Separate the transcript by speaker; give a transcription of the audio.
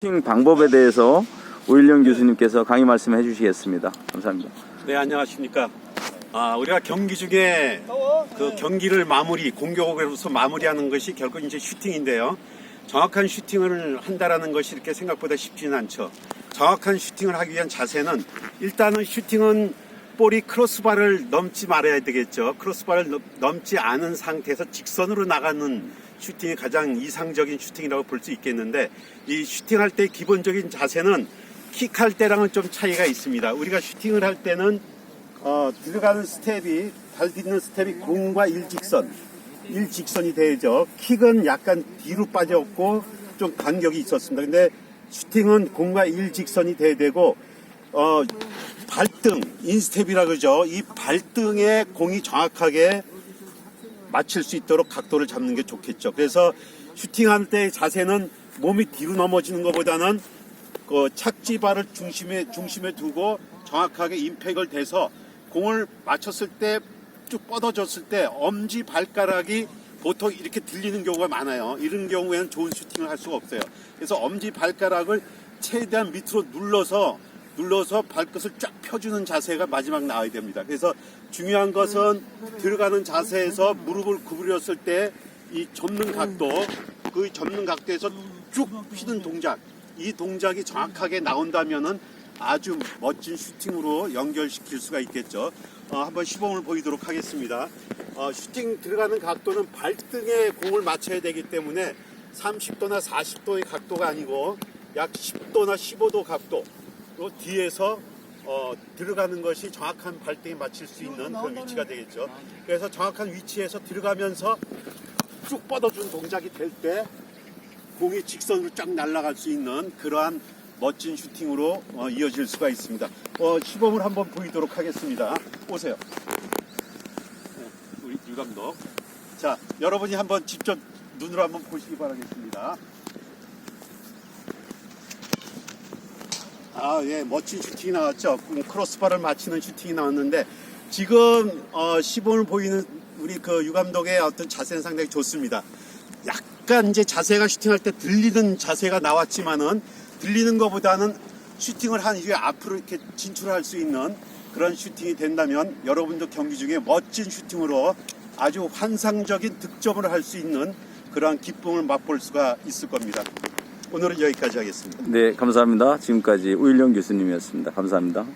Speaker 1: 팅 방법에 대해서 오일영 교수님께서 강의 말씀해 주시겠습니다. 감사합니다.
Speaker 2: 네, 안녕하십니까. 아, 우리가 경기 중에 그 경기를 마무리, 공격으로서 마무리하는 것이 결국 이제 슈팅인데요. 정확한 슈팅을 한다라는 것이 이렇게 생각보다 쉽지는 않죠. 정확한 슈팅을 하기 위한 자세는 일단은 슈팅은 볼이 크로스바를 넘지 말아야 되겠죠. 크로스바를 넘- 넘지 않은 상태에서 직선으로 나가는 슈팅이 가장 이상적인 슈팅이라고 볼 수 있겠는데 이 슈팅할 때 기본적인 자세는 킥할 때랑은 좀 차이가 있습니다. 우리가 슈팅을 할 때는 어, 들어가는 스텝이 발 딛는 스텝이 공과 일직선 일직선이 되죠. 킥은 약간 뒤로 빠졌고 좀 간격이 있었습니다. 근데 슈팅은 공과 일직선이 돼야 되고 어, 발등 인스텝이라 그러죠. 이 발등에 공이 정확하게 맞출 수 있도록 각도를 잡는 게 좋겠죠. 그래서 슈팅할 때 자세는 몸이 뒤로 넘어지는 것보다는 그 착지발을 중심에 중심에 두고 정확하게 임팩을 대서 공을 맞췄을 때 쭉 뻗어졌을 때 엄지 발가락이 보통 이렇게 들리는 경우가 많아요. 이런 경우에는 좋은 슈팅을 할 수가 없어요. 그래서 엄지 발가락을 최대한 밑으로 눌러서 눌러서 발끝을 쫙 펴주는 자세가 마지막 나와야 됩니다. 그래서 중요한 것은 들어가는 자세에서 무릎을 구부렸을 때 이 접는 각도, 그 접는 각도에서 쭉 피는 동작, 이 동작이 정확하게 나온다면은 아주 멋진 슈팅으로 연결시킬 수가 있겠죠. 어, 한번 시범을 보이도록 하겠습니다. 어, 슈팅 들어가는 각도는 발등에 공을 맞춰야 되기 때문에 30도나 40도의 각도가 아니고 약 10도나 15도 각도, 또 뒤에서 어, 들어가는 것이 정확한 발등에 맞출 수 있는 그런 위치가 되겠죠. 그래서 정확한 위치에서 들어가면서 쭉 뻗어준 동작이 될 때 공이 직선으로 쫙 날아갈 수 있는 그러한 멋진 슈팅으로 어, 이어질 수가 있습니다. 어, 시범을 한번 보이도록 하겠습니다. 오세요. 네, 우리 유 감독. 자, 여러분이 한번 직접 눈으로 한번 보시기 바라겠습니다. 아, 예, 멋진 슈팅이 나왔죠. 음, 크로스바를 맞히는 슈팅이 나왔는데 지금 어, 시범을 보이는 우리 그 유감독의 어떤 자세는 상당히 좋습니다. 약간 이제 자세가 슈팅할 때 들리는 자세가 나왔지만은 들리는 것보다는 슈팅을 한 이후에 앞으로 이렇게 진출할 수 있는 그런 슈팅이 된다면 여러분도 경기 중에 멋진 슈팅으로 아주 환상적인 득점을 할 수 있는 그러한 기쁨을 맛볼 수가 있을 겁니다. 오늘은 여기까지 하겠습니다.
Speaker 1: 네, 감사합니다. 지금까지 오일영 교수님이었습니다. 감사합니다.